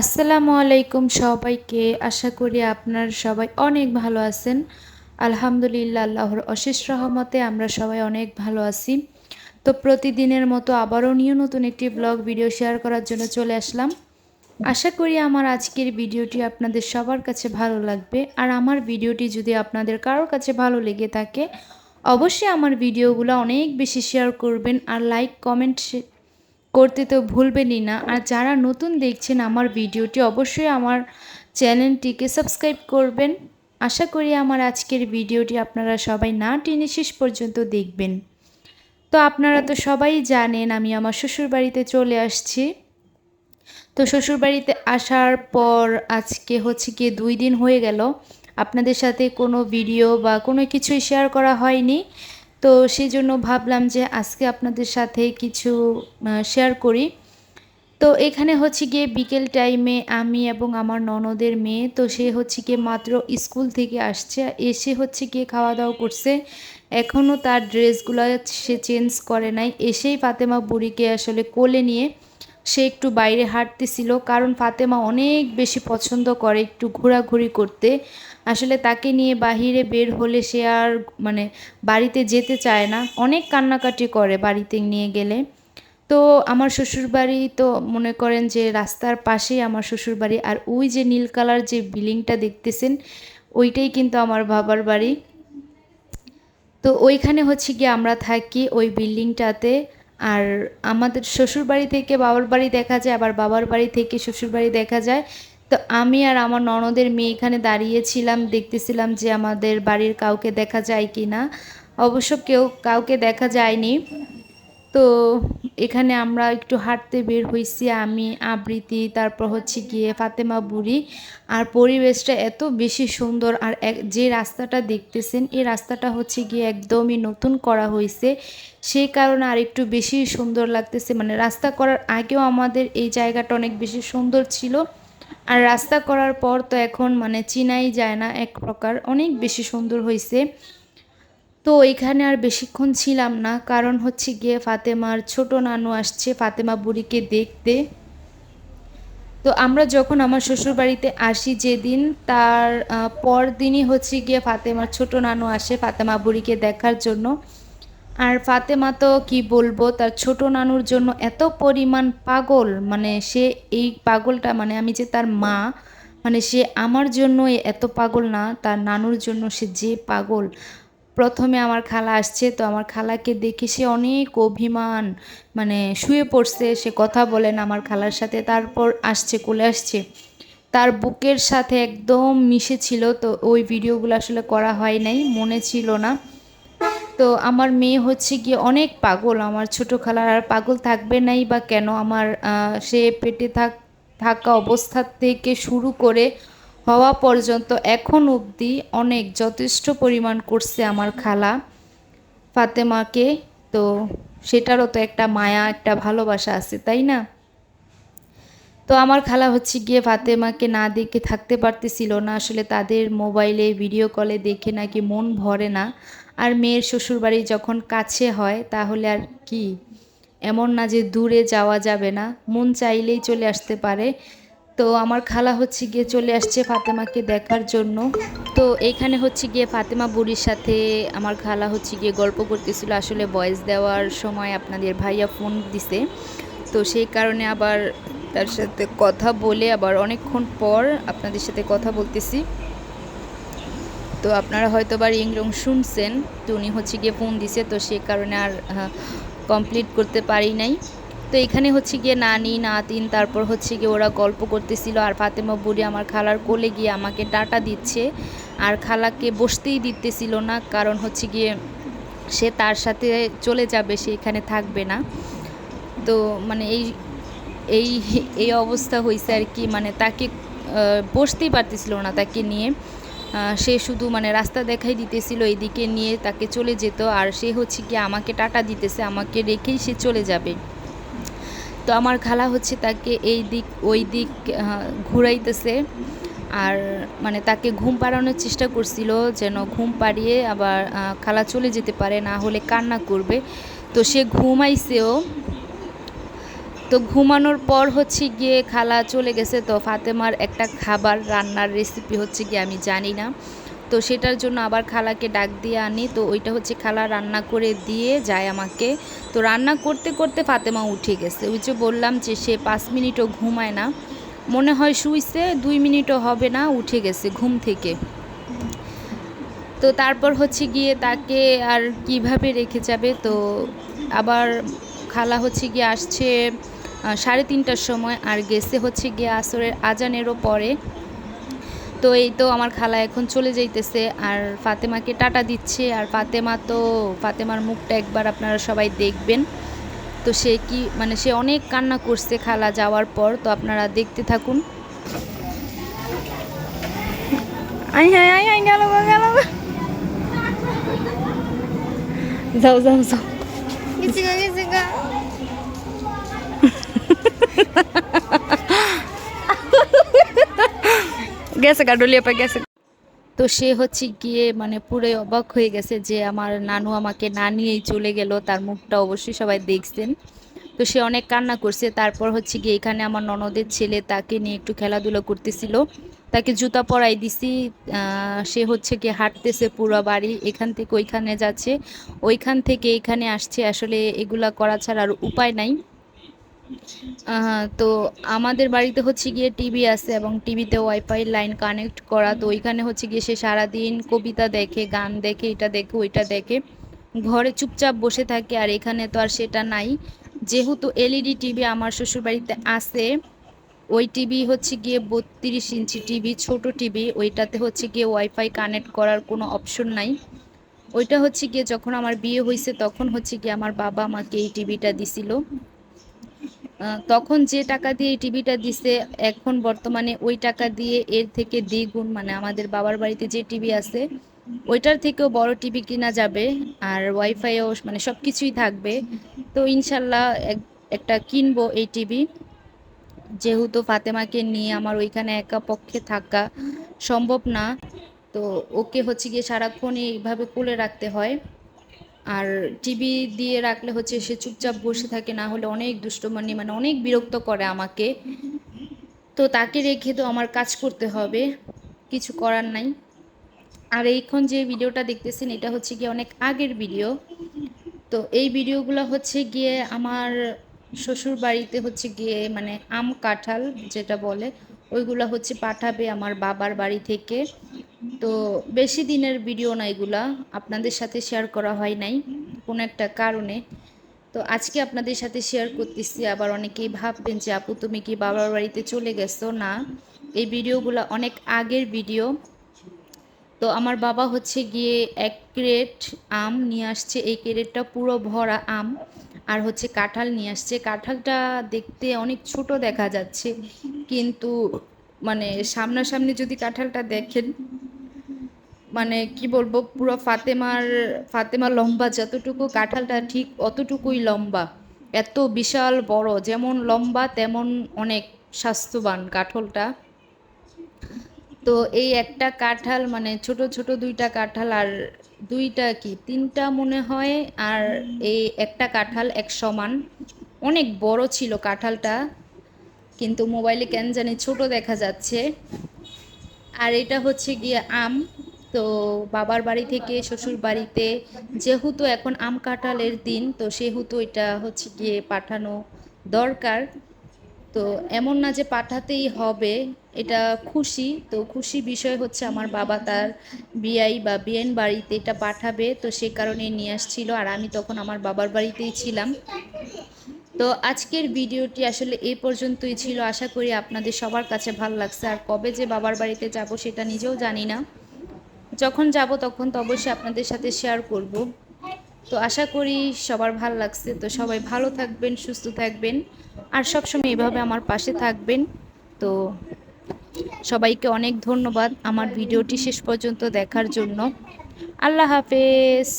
আসসালামু আলাইকুম সবাইকে। আশা করি আপনার সবাই অনেক ভালো আছেন। আলহামদুলিল্লাহ, আল্লাহর অশেষ রহমতে আমরা সবাই অনেক ভালো আছি। তো প্রতিদিনের মতো আবারও নিয়ে নতুন একটি ব্লগ ভিডিও শেয়ার করার জন্য চলে আসলাম। আশা করি আমার আজকের ভিডিওটি আপনাদের সবার কাছে ভালো লাগবে। আর আমার ভিডিওটি যদি আপনাদের কারোর কাছে ভালো লেগে থাকে, অবশ্যই আমার ভিডিওগুলো অনেক বেশি শেয়ার করবেন। আর লাইক, কমেন্ট করতে তো ভুলবেনই না। আর যারা নতুন দেখছেন আমার ভিডিওটি, অবশ্যই আমার চ্যানেলটিকে সাবস্ক্রাইব করবেন। আশা করি আমার আজকের ভিডিওটি আপনারা সবাই না টেনে শেষ পর্যন্ত দেখবেন। তো আপনারা তো সবাই জানেন, আমি আমার শ্বশুরবাড়িতে চলে আসছি। তো শ্বশুরবাড়িতে আসার পর আজকে হচ্ছে কি দুই দিন হয়ে গেল। আপনাদের সাথে কোনো ভিডিও বা কোনো কিছুই শেয়ার করা হয়নি। তো সেই জন্য ভাবলাম যে আজকে আপনাদের সাথে কিছু শেয়ার করি। তো এখানে হচ্ছে গিয়ে বিকেল টাইমে আমি এবং আমার ননদের মেয়ে, তো সে হচ্ছে গিয়ে মাত্র স্কুল থেকে আসছে। এসে হচ্ছে গিয়ে খাওয়া দাওয়া করছে। এখনও তার ড্রেসগুলো সে চেঞ্জ করে নাই। এসেই ফাতেমা বুড়িকে আসলে কোলে নিয়ে সে একটু বাইরে হাঁটতেছিল, কারণ ফাতেমা অনেক বেশি পছন্দ করে একটু ঘোরাঘুরি করতে। আসলে তাকে নিয়ে বাহিরে বের হলে সে আর মানে বাড়িতে যেতে চায় না। অনেক কান্নাকাটি করে বাড়িতে নিয়ে গেলে। তো আমার শ্বশুরবাড়ি তো মনে করেন যে রাস্তার পাশেই আমার শ্বশুরবাড়ি, আর ওই যে নীল কালার যে বিল্ডিংটা দেখতেছেন, ওইটাই কিন্তু আমার বাবার বাড়ি। তো ওইখানে হচ্ছে গিয়ে আমরা থাকি ওই বিল্ডিংটাতে। আর আমাদের শ্বশুর বাড়ি থেকে বাবার বাড়ি দেখা যায়, আবার বাবার বাড়ি থেকে শ্বশুর বাড়ি দেখা যায়। তো আমি আর আমার ননদের মেয়ে এখানে দাঁড়িয়েছিলাম, দেখতেছিলাম যে আমাদের বাড়ির কাউকে দেখা যায় কি না অবশ্য কেউ কাউকে দেখা যায়নি। তো এখানে আমরা একটু হাঁটতে বের হয়েছি, আমি আবৃত্তি তারপর হচ্ছে গিয়ে ফাতেমা বুড়ি। আর পরিবেশটা এত বেশি সুন্দর, আর যে রাস্তাটা দেখতেছেন, এই রাস্তাটা হচ্ছে গিয়ে একদমই নতুন করা হয়েছে। সেই কারণে আর একটু বেশি সুন্দর লাগতেছে মানে রাস্তা করার আগেও আমাদের এই জায়গাটা অনেক বেশি সুন্দর ছিল। আর রাস্তা করার পর তো এখন মানে চিনাই যায় না, এক প্রকার অনেক বেশি সুন্দর হয়েছে। তো এখানে আর বেশিক্ষণ ছিলাম না। কারণ হচ্ছে গিয়ে ফাতেমার ছোট নানু আসছে ফাতেমা বুড়িকে দেখতে। তো আমরা যখন আমার শ্বশুরবাড়িতে আসি যেদিন, তার পর দিনই হচ্ছে গিয়ে ফাতেমার ছোট নানু আসে ফাতেমা বুড়িকে দেখার জন্য। আর ফাতেমা তো কি বলব, তার ছোট নানুর জন্য এত পরিমাণ পাগল। মানে সে এই পাগলটা মানে আমি যে তার মা মানে সে আমার জন্য এত পাগল না, তার নানুর জন্য সে যে পাগল। প্রথমে আমার খালা আসছে, তো আমার খালাকে দেখে সে অনেক অভিমান মানে শুয়ে পড়ছে, সে কথা বলেন আমার খালার সাথে, তারপর আসছে, কোলে আসছে। তার বুকের সাথে একদম মিশে ছিল, তো ওই ভিডিওগুলো আসলে করা হয় নাই, মনে ছিল না। তো আমার মেয়ে হচ্ছে গিয়ে অনেক পাগল, আমার ছোটো খালার আর পাগল থাকবে নাই বা কেন? আমার সে পেটে থাক, থাকা অবস্থা থেকে শুরু করে হওয়া পর্যন্ত এখন অবধি অনেক যথেষ্ট পরিমাণ করছে আমার খালা। ফাতেমাকে তো সেটারও তো একটা মায়া, একটা ভালোবাসা আছে, তাই না? তো আমার খালা হচ্ছে গিয়ে ফাতেমাকে না দেখে থাকতে পারতেছিল না। আসলে তাদের মোবাইলে, ভিডিও কলে দেখে নাকি মন ভরে না। আর মেয়ের শ্বশুরবাড়ি যখন কাছে হয়, তাহলে আর কি? এমন না যে দূরে যাওয়া যাবে না। মন চাইলেই চলে আসতে পারে। তো আমার খালা হচ্ছে গিয়ে চলে আসছে ফাতেমাকে দেখার জন্য। তো এইখানে হচ্ছে গিয়ে ফাতেমা বুড়ির সাথে আমার খালা হচ্ছে গিয়ে গল্প করতেছিল। আসলে ভয়েস দেওয়ার সময় আপনাদের ভাইয়া ফোন দিছে। তো সেই কারণে আবার তার সাথে কথা বলে আবার অনেকক্ষণ পর আপনাদের সাথে কথা বলতেছি। তো আপনারা হয়তো বা রিংরং শুনছেন, তো উনি হচ্ছে গিয়ে ফোন দিছে। তো সে কারণে আর কমপ্লিট করতে পারি নাই। তো এখানে হচ্ছে গিয়ে নানি, নাতিন, তারপর হচ্ছে গিয়ে ওরা গল্প করতেছিল আর ফাতেমা বুড়ি আমার খালার কোলে গিয়ে আমাকে ডাটা দিচ্ছে। আর খালাকে বসতেই দিতেছিল না, কারণ হচ্ছে গিয়ে সে তার সাথে চলে যাবে, সে এখানে থাকবে না। তো মানে এই এই এই অবস্থা হয়েছে আর কি মানে তাকে বসতেই পারতেছিল না তাকে নিয়ে। সে শুধু মানে রাস্তা দেখাই দিতেছিল, এইদিকে নিয়ে তাকে চলে যেত। আর সে হচ্ছে কি আমাকে টাটা দিতেছে, আমাকে রেখেই সে চলে যাবে। তো আমার খালা হচ্ছে তাকে এই দিক, ওই দিক ঘুরাইতেছে। আর মানে তাকে ঘুম পাড়ানোর চেষ্টা করছিল যেন ঘুম পাড়িয়ে আবার খালা চলে যেতে পারে, না হলে কান্না করবে। তো সে ঘুমাইছেও। তো ঘুমানোর পর হচ্ছে গিয়ে খালা চলে গেছে। তো ফাতেমার একটা খাবার রান্নার রেসিপি হচ্ছে গিয়ে আমি জানি না। তো সেটার জন্য আবার খালাকে ডাক দিয়ে আনি। তো ওইটা হচ্ছে খালা রান্না করে দিয়ে যায় আমাকে। তো রান্না করতে করতে ফাতেমা উঠে গেছে। ওই যে বললাম যে সে পাঁচ মিনিটও ঘুমায় না। মনে হয় শুইছে, দুই মিনিটও হবে না, উঠে গেছে ঘুম থেকে। তো তারপর হচ্ছে গিয়ে তাকে আর কীভাবে রেখে যাবে? তো আবার খালা হচ্ছে গিয়ে আসছে সাড়ে তিনটার সময় আর গেছে হচ্ছে গিয়ে আসরের আজানেরও পরে। তো এই তো আমার খালা এখন চলে যাইতেছে আর ফাতেমাকে টাটা দিচ্ছে। আর ফাতেমা তো ফাতেমার মুখটা একবার আপনারা সবাই দেখবেন। তো সে কি মানে সে অনেক কান্না করছে খালা যাওয়ার পর তো আপনারা দেখতে থাকুন। আই হাই আই আই গেল গেল যাও যাও যাও। গেছি গা গেছি গা। গেছে গা ডলিয়া পা গেছে। তো সে হচ্ছে গিয়ে মানে পুরোই অবাক হয়ে গেছে যে আমার নানু আমাকে না নিয়েই চলে গেল, তার মুখটা অবশ্যই সবাই দেখছেন। তো সে অনেক কান্না করছে, তারপর হচ্ছে গিয়ে এখানে আমার ননদের ছেলে তাকে নিয়ে একটু খেলাধুলা করতেছিল। তাকে জুতা পরাই দিছি সে হচ্ছে গিয়ে হাঁটতেছে পুরো বাড়ি, এখান থেকে ওইখানে যাচ্ছে। ওইখান থেকে এখানে আসছে, আসলে এগুলা করা ছাড়া আর উপায় নাই। তো আমাদের বাড়িতে হচ্ছে গিয়ে টিভি আছে এবং টিভিতে ওয়াইফাই লাইন কানেক্ট করা, তো ওইখানে হচ্ছে গিয়ে সে সারাদিন কবিতা দেখে, গান দেখে, এটা দেখে, ওইটা দেখে, ঘরে চুপচাপ বসে থাকে আর এখানে তো আর সেটা নাই। যেহেতু এলইডি টিভি আমার শ্বশুরবাড়িতে আছে, ওই টিভি হচ্ছে গিয়ে বত্রিশ ইঞ্চি টিভি, ছোট টিভি, ওইটাতে হচ্ছে গিয়ে ওয়াইফাই কানেক্ট করার কোনো অপশন নাই। ওইটা হচ্ছে গিয়ে যখন আমার বিয়ে হয়েছে তখন হচ্ছে গিয়ে আমার বাবা আমাকে এই টিভিটা দিছিল। তখন যে টাকা দিয়ে এই টিভিটা দিছে, এখন বর্তমানে ওই টাকা দিয়ে এর থেকে দ্বিগুণ মানে আমাদের বাবার বাড়িতে যে টিভি আছে, ওইটার থেকেও বড় টিভি কিনা যাবে, আর ওয়াইফাইও মানে সব কিছুই থাকবে। তো ইনশাল্লাহ এক- একটা কিনবো এই টিভি যেহেতু ফাতেমাকে নিয়ে আমার ওইখানে একা পক্ষে থাকা সম্ভব না, তো ওকে হচ্ছে গিয়ে সারাক্ষণ এইভাবে কোলে রাখতে হয়। আর টিভি দিয়ে রাখলে হচ্ছে সে চুপচাপ বসে থাকে, না হলে অনেক দুষ্টমানি মানে অনেক বিরক্ত করে আমাকে। তো তাকে রেখে তো আমার কাজ করতে হবে, কিছু করার নাই। আর এইখন যে ভিডিওটা দেখতেছেন, এটা হচ্ছে গিয়ে অনেক আগের ভিডিও। তো এই ভিডিওগুলো হচ্ছে গিয়ে আমার শ্বশুর বাড়িতে হচ্ছে গিয়ে মানে আম কাঁঠাল যেটা বলে, ওইগুলো হচ্ছে পাঠাবে আমার বাবার বাড়ি থেকে। তো বেশি দিনের ভিডিও না এগুলা, আপনাদের সাথে শেয়ার করা হয় নাই, কোনো একটা কারণে। তো আজকে আপনাদের সাথে শেয়ার করতেছি, আবার অনেকেই ভাববেন যে আপু, তুমি কি বাবার বাড়িতে চলে গেছো? না, এই ভিডিওগুলো অনেক আগের ভিডিও। তো আমার বাবা হচ্ছে গিয়ে এক ক্রেট আম নিয়ে আসছে, এই ক্রেটটা পুরো ভরা আম, আর হচ্ছে কাঁঠাল নিয়ে আসছে। কাঁঠালটা দেখতে অনেক ছোট দেখা যাচ্ছে, কিন্তু মানে সামনাসামনি যদি কাঁঠালটা দেখেন মানে কি বলব, পুরো ফাতেমার ফাতেমা লম্বা যতটুকু কাঁঠালটা, ঠিক অতটুকুই লম্বা। এত বিশাল বড়, যেমন লম্বা তেমন অনেক স্বাস্থ্যবান কাঁঠালটা। তো এই একটা কাঁঠাল মানে ছোট ছোট দুইটা কাঁঠাল আর দুইটা কি, তিনটা মনে হয়, আর এই একটা কাঁঠাল এক সমান। অনেক বড় ছিল কাঁঠালটা, কিন্তু মোবাইলে কেন জানি ছোট দেখা যাচ্ছে। আর এটা হচ্ছে গিয়ে আম। তো বাবার বাড়ি থেকে শ্বশুর বাড়িতে যেহেতু এখন আম কাঁঠালের দিন, তো সেহেতু এটা হচ্ছে গিয়ে পাঠানো দরকার। তো এমন না যে পাঠাতেই হবে, এটা খুশি। তো খুশি বিষয় হচ্ছে আমার বাবা তার বিয়াই বা বিয়েন বাড়িতে এটা পাঠাবে, তো সে কারণে নিয়ে আসছিল আর আমি তখন আমার বাবার বাড়িতেই ছিলাম। তো আজকের ভিডিওটি আসলে এই পর্যন্তই ছিল। আশা করি আপনাদের সবার কাছে ভালো লাগছে। আর কবে যে বাবার বাড়িতে যাব সেটা নিজেও জানি না। যখন যাব তখন তো অবশ্যই আপনাদের সাথে শেয়ার করব। তো আশা করি সবার ভালো লাগছে। তো সবাই ভালো থাকবেন, সুস্থ থাকবেন। আর সবসময় এভাবে আমার পাশে থাকবেন। তো সবাইকে অনেক ধন্যবাদ আমার ভিডিওটি শেষ পর্যন্ত দেখার জন্য। আল্লাহ হাফেজ।